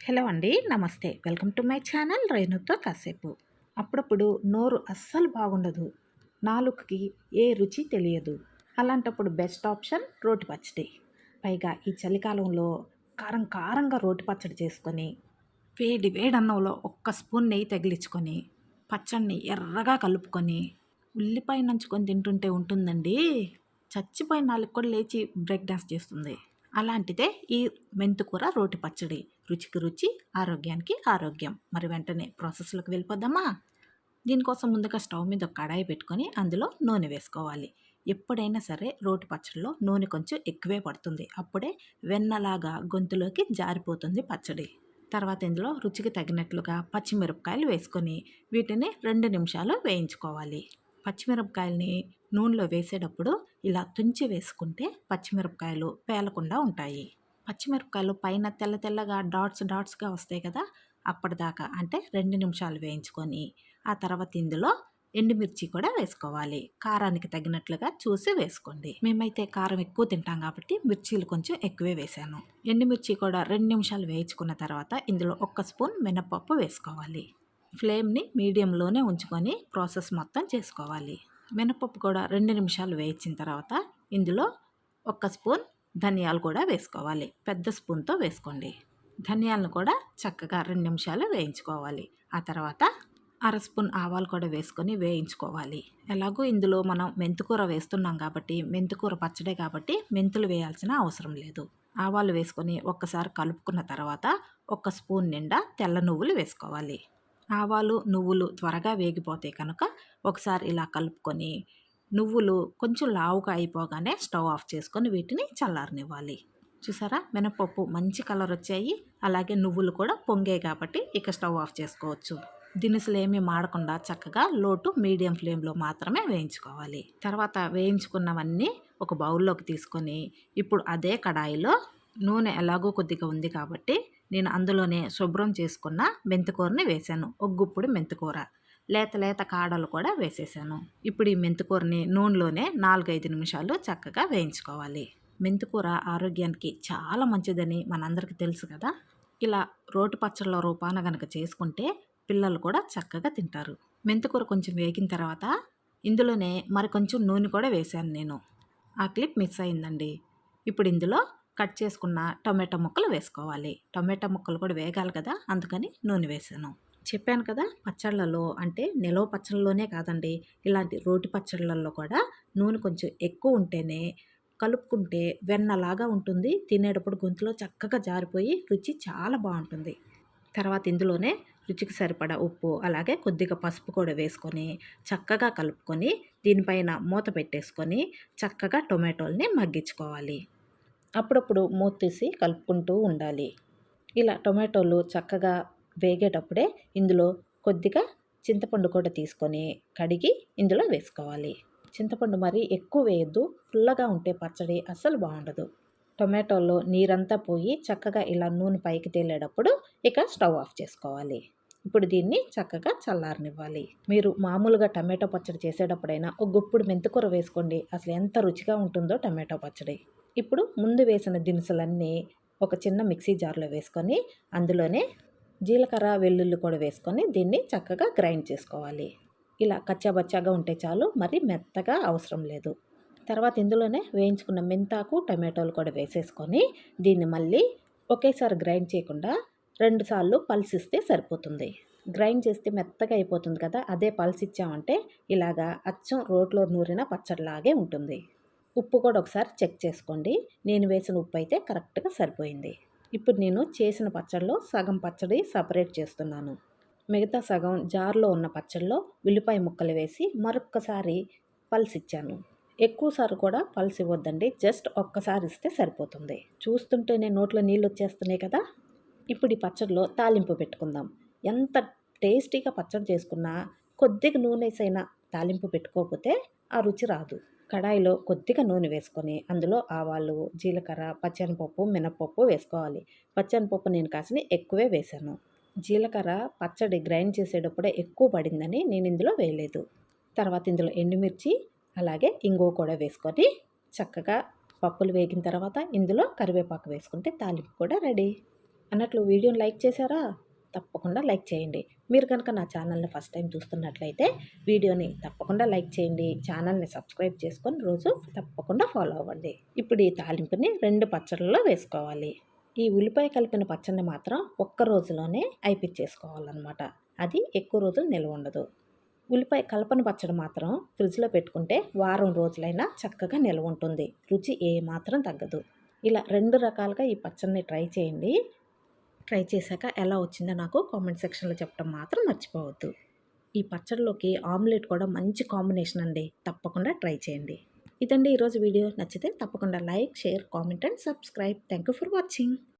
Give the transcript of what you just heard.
Hello అండి నమస్తే. Welcome to my channel రేణుతో కాసేపు. అప్పుడప్పుడు నోరు అస్సలు బాగుండదు. నాలుకకి ఏ రుచి తెలియదు. అలాంటప్పుడు బెస్ట్ ఆప్షన్ రోటి పచ్చడి. పైగా ఈ చలికాలంలో కారం కారంగా రోటి పచ్చడి చేసుకొని వేడి వేడి అన్నంలో ఒక్క స్పూన్ నెయ్యి తగిలించుకొని పచ్చడిని ఎర్రగా కలుపుకొని ఉల్లిపాయ నంచుకొని తింటుంటే ఉంటుందండి. చచ్చిపోయిన నాలుగు కూడా లేచి బ్రేక్ డాన్స్ చేస్తుంది. అలాంటిదే ఈ మెంతుకూర రోటి పచ్చడి. రుచికి రుచి ఆరోగ్యానికి ఆరోగ్యం. మరి వెంటనే ప్రాసెస్లోకి వెళ్ళిపోద్దామా? దీనికోసం ముందుగా స్టవ్ మీద ఒక కడాయి పెట్టుకొని అందులో నూనె వేసుకోవాలి. ఎప్పుడైనా సరే రోటి పచ్చడిలో నూనె కొంచెం ఎక్కువే పడుతుంది. అప్పుడే వెన్నలాగా గొంతులోకి జారిపోతుంది పచ్చడి. తర్వాత ఇందులో రుచికి తగినట్లుగా పచ్చిమిరపకాయలు వేసుకొని వీటిని రెండు నిమిషాలు వేయించుకోవాలి. పచ్చిమిరపకాయల్ని నూనెలో వేసేటప్పుడు ఇలా తుంచి వేసుకుంటే పచ్చిమిరపకాయలు పేలకుండా ఉంటాయి. పచ్చిమిరపకాయలు పైన తెల్ల తెల్లగా డాట్స్ డాట్స్గా వస్తాయి కదా అప్పటిదాకా అంటే రెండు నిమిషాలు వేయించుకొని ఆ తర్వాత ఇందులో ఎండుమిర్చి కూడా వేసుకోవాలి. కారానికి తగినట్లుగా చూసి వేసుకోండి. మేమైతే కారం ఎక్కువ తింటాం కాబట్టి మిర్చీలు కొంచెం ఎక్కువే వేసాను. ఎండుమిర్చి కూడా రెండు నిమిషాలు వేయించుకున్న తర్వాత ఇందులో ఒక్క స్పూన్ మినపప్పు వేసుకోవాలి. ఫ్లేమ్ని మీడియంలోనే ఉంచుకొని ప్రాసెస్ మొత్తం చేసుకోవాలి. మినపప్పు కూడా రెండు నిమిషాలు వేయించిన తర్వాత ఇందులో ఒక్క స్పూన్ ధనియాలు కూడా వేసుకోవాలి. పెద్ద స్పూన్తో వేసుకోండి. ధనియాలను కూడా చక్కగా రెండు నిమిషాలు వేయించుకోవాలి. ఆ తర్వాత అర స్పూన్ ఆవాలు కూడా వేసుకొని వేయించుకోవాలి. ఎలాగో ఇందులో మనం మెంతుకూర వేస్తున్నాం కాబట్టి మెంతుకూర పచ్చడే కాబట్టి మెంతులు వేయాల్సిన అవసరం లేదు. ఆవాలు వేసుకొని ఒక్కసారి కలుపుకున్న తర్వాత ఒక స్పూన్ నిండా తెల్ల నువ్వులు వేసుకోవాలి. ఆవాలు నువ్వులు త్వరగా వేగిపోతాయి కనుక ఒకసారి ఇలా కలుపుకొని నువ్వులు కొంచెం లావుగా అయిపోగానే స్టవ్ ఆఫ్ చేసుకొని వీటిని చల్లారనివ్వాలి. చూసారా? మినపప్పు మంచి కలర్ వచ్చాయి. అలాగే నువ్వులు కూడా పొంగాయి కాబట్టి ఇక స్టవ్ ఆఫ్ చేసుకోవచ్చు. దినుసులు ఏమీ మాడకుండా చక్కగా లోటు మీడియం ఫ్లేమ్లో మాత్రమే వేయించుకోవాలి. తర్వాత వేయించుకున్నవన్నీ ఒక బౌల్లోకి తీసుకొని ఇప్పుడు అదే కడాయిలో నూనె ఎలాగో కొద్దిగా ఉంది కాబట్టి నేను అందులోనే శుభ్రం చేసుకున్న మెంతికూరని వేశాను ఒగ్గుప్పుడు మెంతికూర. లేత లేత కాడలు కూడా వేసేసాను. ఇప్పుడు ఈ మెంతికూరని నూనెలోనే నాలుగైదు నిమిషాలు చక్కగా వేయించుకోవాలి. మెంతికూర ఆరోగ్యానికి చాలా మంచిదని మనందరికీ తెలుసు కదా. ఇలా రోటి పచ్చళ్ళ రూపాన గనక చేసుకుంటే పిల్లలు కూడా చక్కగా తింటారు. మెంతికూర కొంచెం వేగిన తర్వాత ఇందులోనే మరి కొంచెం నూనె కూడా వేశాను నేను. ఆ క్లిప్ మిస్ అయిందండి. ఇప్పుడు ఇందులో కట్ చేసుకున్న టొమాటో ముక్కలు వేసుకోవాలి. టొమాటో ముక్కలు కూడా వేగాలి కదా అందుకని నూనె వేసాను చెప్పాను కదా! పచ్చళ్ళలో అంటే నిలవ పచ్చళ్ళలోనే కాదండి. ఇలాంటి రోటి పచ్చళ్ళల్లో కూడా నూనె కొంచెం ఎక్కువ ఉంటేనే కలుపుకుంటే వెన్నలాగా ఉంటుంది. తినేటప్పుడు గొంతులో చక్కగా జారిపోయి రుచి చాలా బాగుంటుంది. తర్వాత ఇందులోనే రుచికి సరిపడా ఉప్పు అలాగే కొద్దిగా పసుపు కూడా వేసుకొని చక్కగా కలుపుకొని దీనిపైన మూత పెట్టేసుకొని చక్కగా టొమాటోల్ని మగ్గించుకోవాలి. అప్పుడప్పుడు మూత తీసి కలుపుకుంటూ ఉండాలి. ఇలా టొమాటోలు చక్కగా వేగేటప్పుడే ఇందులో కొద్దిగా చింతపండు కూడా తీసుకొని కడిగి ఇందులో వేసుకోవాలి. చింతపండు మరీ ఎక్కువ వేయద్దు. ఫుల్లగా ఉంటే పచ్చడి అస్సలు బాగుండదు. టొమాటోలో నీరంతా పోయి చక్కగా ఇలా నూనె పైకి తేలేటప్పుడు ఇక స్టవ్ ఆఫ్ చేసుకోవాలి. ఇప్పుడు దీన్ని చక్కగా చల్లారనివ్వాలి. మీరు మామూలుగా టమాటో పచ్చడి చేసేటప్పుడైనా ఒక గుప్పుడు మెంతికూర వేసుకోండి. అసలు ఎంత రుచిగా ఉంటుందో టమాటో పచ్చడి. ఇప్పుడు ముందు వేసిన దినుసులన్నీ ఒక చిన్న మిక్సీ జార్లో వేసుకొని అందులోనే జీలకర్ర వెల్లుల్లి కూడా వేసుకొని దీన్ని చక్కగా గ్రైండ్ చేసుకోవాలి. ఇలా కచ్చాబచ్చాగా ఉంటే చాలు మరి మెత్తగా అవసరం లేదు. తర్వాత ఇందులోనే వేయించుకున్న మెంతాకు టమాటోలు కూడా వేసేసుకొని దీన్ని మళ్ళీ ఒకేసారి గ్రైండ్ చేయకుండా రెండుసార్లు పల్సిస్తే సరిపోతుంది. గ్రైండ్ చేస్తే మెత్తగా అయిపోతుంది కదా అదే పల్స్ ఇచ్చామంటే ఇలాగా అచ్చం రోట్లో నూరిన పచ్చడిలాగే ఉంటుంది. ఉప్పు కూడా ఒకసారి చెక్ చేసుకోండి. నేను వేసిన ఉప్పు అయితే కరెక్ట్గా సరిపోయింది. ఇప్పుడు నేను చేసిన పచ్చడిలో సగం పచ్చడి సపరేట్ చేస్తున్నాను. మిగతా సగం జార్లో ఉన్న పచ్చడిలో ఉల్లిపాయ ముక్కలు వేసి మరొక్కసారి పల్స్ ఇచ్చాను. ఎక్కువసారి కూడా పల్స్ ఇవ్వద్దండి. జస్ట్ ఒక్కసారి ఇస్తే సరిపోతుంది. చూస్తుంటేనే నోట్లో నీళ్ళు వచ్చేస్తున్నాయి కదా? ఇప్పుడు ఈ పచ్చడిలో తాలింపు పెట్టుకుందాం. ఎంత టేస్టీగా పచ్చడి చేసుకున్నా కొద్దిగా నూనెసైనా తాలింపు పెట్టుకోకపోతే ఆ రుచి రాదు. కడాయిలో కొద్దిగా నూనె వేసుకొని అందులో ఆవాలు జీలకర్ర పచ్చనిపప్పు మినపప్పు వేసుకోవాలి. పచ్చనిపప్పు నేను కాసిన ఎక్కువే వేశాను జీలకర్ర పచ్చడి గ్రైండ్ చేసేటప్పుడే ఎక్కువ పడిందని నేను ఇందులో వేయలేదు. తర్వాత ఇందులో ఎండుమిర్చి అలాగే ఇంగువ కూడా వేసుకొని చక్కగా పప్పులు వేగిన తర్వాత ఇందులో కరివేపాకు వేసుకుంటే తాలింపు కూడా రెడీ. అన్నట్లు వీడియోని లైక్ చేశారా? తప్పకుండా లైక్ చేయండి. మీరు కనుక నా ఛానల్ని ఫస్ట్ టైం చూస్తున్నట్లయితే వీడియోని తప్పకుండా లైక్ చేయండి. ఛానల్ని సబ్స్క్రైబ్ చేసుకొని రోజు తప్పకుండా ఫాలో అవ్వండి. ఇప్పుడు ఈ తాలింపుని రెండు పచ్చళ్ళలో వేసుకోవాలి. ఈ ఉల్లిపాయ కలిపిన పచ్చడిని మాత్రం ఒక్క రోజులోనే అయిపించేసుకోవాలన్నమాట. అది ఎక్కువ రోజులు నిల్వ ఉండదు. ఉల్లిపాయ కలపని పచ్చడి మాత్రం ఫ్రిడ్జ్లో పెట్టుకుంటే వారం రోజులైనా చక్కగా నిల్వ ఉంటుంది. రుచి ఏమాత్రం తగ్గదు. ఇలా రెండు రకాలుగా ఈ పచ్చడిని ట్రై చేయండి. ట్రై చేశాక ఎలా వచ్చిందో నాకు కామెంట్ సెక్షన్లో చెప్పడం మాత్రం మర్చిపోవద్దు. ఈ పచ్చడిలోకి ఆమ్లెట్ కూడా మంచి కాంబినేషన్ అండి. తప్పకుండా ట్రై చేయండి. ఇదండి ఈరోజు వీడియో. నచ్చితే తప్పకుండా like share comment and subscribe. Thank you for watching.